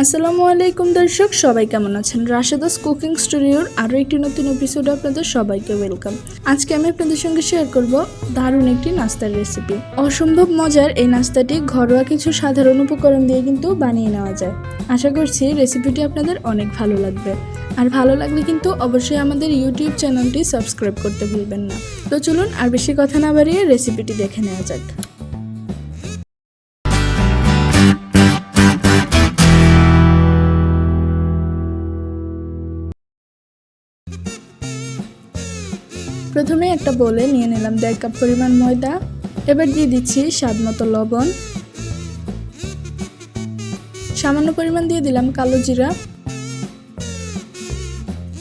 আসসালামু আলাইকুম দর্শক, সবাই কেমন আছেন? রাশেদাস কুকিং স্টুডিওর আরও একটি নতুন এপিসোডে আপনাদের সবাইকে ওয়েলকাম আজকে আমি আপনাদের সঙ্গে শেয়ার করব দারুণ একটি নাস্তার রেসিপি অসম্ভব মজার এই নাস্তাটি ঘরোয়া কিছু সাধারণ উপকরণ দিয়ে কিন্তু বানিয়ে নেওয়া যায়। আশা করছি রেসিপিটি আপনাদের অনেক ভালো লাগবে। আর ভালো লাগলে কিন্তু অবশ্যই আমাদের ইউটিউব চ্যানেলটি সাবস্ক্রাইব করতে ভুলবেন না। তো চলুন আর বেশি কথা না বাড়িয়ে রেসিপিটি দেখে নেওয়া যাক। প্রথমে একটা বলে নিয়ে নিলাম দেড় কাপ পরিমাণ ময়দা। এবার দিয়ে দিচ্ছি স্বাদ মতো লবণ। সামান্য পরিমাণ দিয়ে দিলাম কালো জিরা।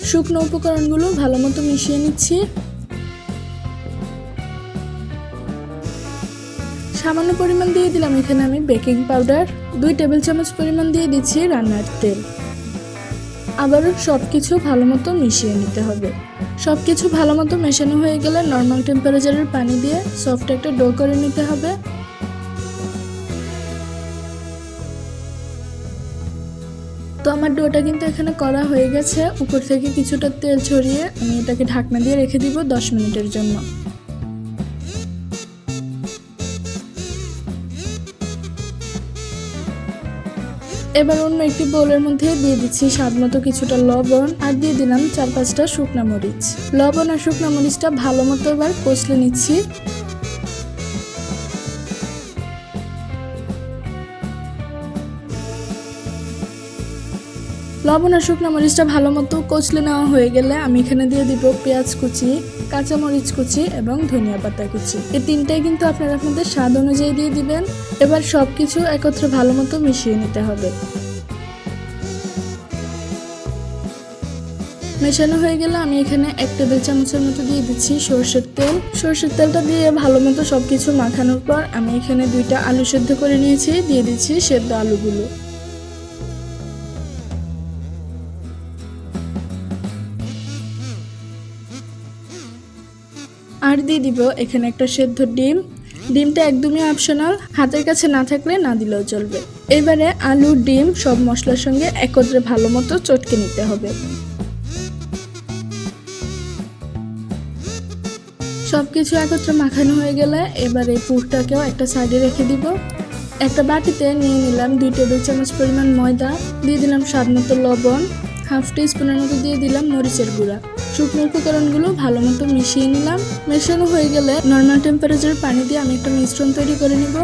শুকনো উপকরণগুলো ভালো মতো মিশিয়ে নিচ্ছি। সামান্য পরিমাণ দিয়ে দিলাম এখানে আমি বেকিং পাউডার। দুই টেবিল চামচ পরিমাণ দিয়ে দিচ্ছি রান্নার তেল। আবারও সব কিছু ভালো মতো মিশিয়ে নিতে হবে। সব কিছু ভালো মতো মেশানো হয়ে গেলে নর্মাল টেম্পারেচারের পানি দিয়ে সফট একটা ডো করে নিতে হবে। তো আমার ডোটা কিন্তু এখানে করা হয়ে গেছে। উপর থেকে কিছুটা তেল ছড়িয়ে আমি এটাকে ঢাকনা দিয়ে রেখে দিব দশ মিনিটের জন্য। এবার অন্য একটি বোলের মধ্যে দিয়ে দিচ্ছি স্বাদ মতো কিছুটা লবণ আর দিয়ে দিলাম চার পাঁচটা শুকনা মরিচ। লবণ আর শুকনা মরিচটা ভালো মতো এবার কষলে নিচ্ছি। লবণ আর শুকনো মরিচটা ভালো মতো কচলে নেওয়া হয়ে গেলে আমি এখানে দিয়ে দিব পেঁয়াজ কুচি কাঁচা মরিচ কুচি এবং ধনিয়া পাতা কুচি। এই তিনটাই কিন্তু আপনারা আপনাদের স্বাদ অনুযায়ী দিয়ে দিবেন। এবার সব কিছু একত্রে ভালো মতো মিশিয়ে নিতে হবে। মেশানো হয়ে গেলে আমি এখানে এক টেবিল চামচের মতো দিয়ে দিচ্ছি সর্ষের তেল। সর্ষের তেলটা দিয়ে ভালো মতো সব কিছু মাখানোর পর আমি এখানে দুইটা আলু সেদ্ধ করে নিয়েছি। দিয়ে দিচ্ছি সেদ্ধ আলুগুলো। আর দিয়ে দিব এখানে একটা সেদ্ধ ডিম। ডিমটা একদমই অপশনাল হাতের কাছে না থাকলে না দিলেও চলবে। এবারে আলু, ডিম সব মশলার সঙ্গে একত্রে ভালো মতো চটকে নিতে হবে। সব কিছু একত্রে মাখানো হয়ে গেলে এবার এই পুরটাকেও একটা সাইডে রেখে দিব। একটা বাটিতে নিয়ে নিলাম দুই টেবিল চামচ পরিমাণ ময়দা, দিয়ে দিলাম স্বাদ মতো লবণ, হাফ টি স্পুনের মতো দিয়ে দিলাম মরিচের গুঁড়া। শুকনো উপকরণগুলো ভালো মতো মিশিয়ে নিলাম। মেশানো হয়ে গেলে নর্মাল টেম্পারেচার পানি দিয়ে আমি একটা মিশ্রণ তৈরি করে নিব।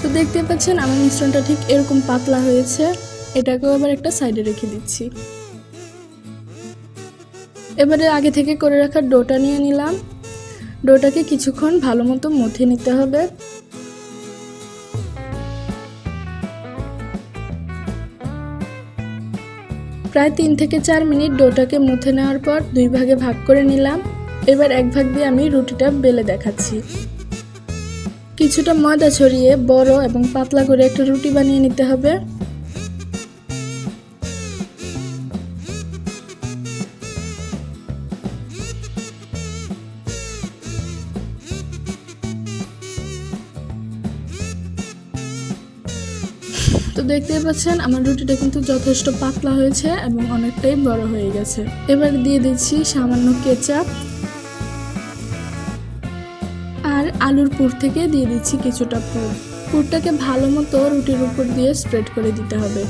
তো দেখতে পাচ্ছেন আমার মিশ্রণটা ঠিক এরকম পাতলা হয়েছে। এটাকেও আবার একটা সাইডে রেখে দিচ্ছি। এবারে আগে থেকে করে রাখা ডোটা নিয়ে নিলাম। ডোটাকে কিছুক্ষণ ভালো মতো মথে নিতে হবে। প্রায় তিন থেকে চার মিনিট ডোটাকে মুথে নেওয়ার পর দুই ভাগে ভাগ করে নিলাম। এবার এক ভাগ দিয়ে আমি রুটিটা বেলে দেখাচ্ছি। কিছুটা ময়দা ছড়িয়ে বড় এবং পাতলা করে একটা রুটি বানিয়ে নিতে হবে। তো দেখতেই পাচ্ছেন, আমার রুটিটা কিন্তু যথেষ্ট পাতলা হয়েছে এবং অনেকটাই বড় হয়ে গেছে। এবার দিয়ে দিচ্ছি সামান্য কেচাপ আর আলুর পুর থেকে দিয়ে দিচ্ছি কিছুটা পুর। পুরটাকে ভালো মতো রুটির উপর দিয়ে স্প্রেড করে দিতে হবে।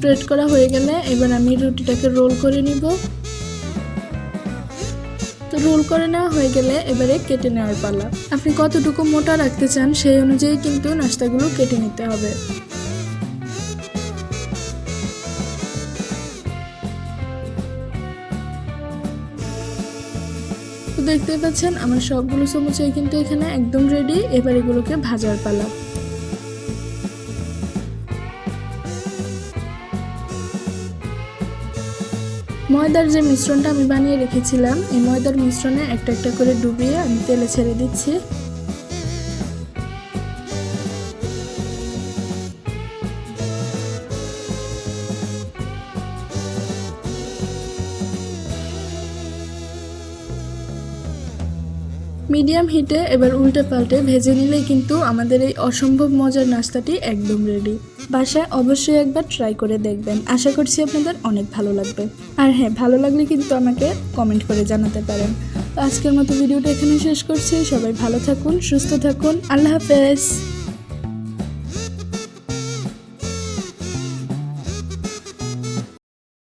স্প্রেড করা হয়ে গেলে এবার আমি রুটিটাকে রোল করে নিব। তো রোল করে নেওয়া হয়ে গেলে এবারে কেটে নেওয়ার পালা। আপনি কতটুকু মোটা রাখতে চান সেই অনুযায়ী কিন্তু নাস্তাগুলো কেটে নিতে হবে। তো দেখতে পাচ্ছেন, আমার সবগুলো সমুচাই কিন্তু এখানে একদম রেডি এবার এগুলোকে ভাজার পালা। ময়দার যে মিশ্রণটা আমি বানিয়ে রেখেছিলাম, এই ময়দার মিশ্রণে একটা একটা করে ডুবিয়ে আমি তেলে ছেড়ে দিচ্ছি। মিডিয়াম হিটে এবার উল্টে পাল্টে ভেজে নিলেই কিন্তু আমাদের এই অসম্ভব মজার নাস্তাটি একদম রেডি বাসায় অবশ্যই একবার ট্রাই করে দেখবেন। আশা করছি আপনাদের অনেক ভালো লাগবে। আর হ্যাঁ ভালো লাগলে কিন্তু আমাকে কমেন্ট করে জানাতে পারেন। তো আজকের মতো ভিডিওটা এখানে শেষ করছি। সবাই ভালো থাকুন, সুস্থ থাকুন। আল্লাহ হাফেজ।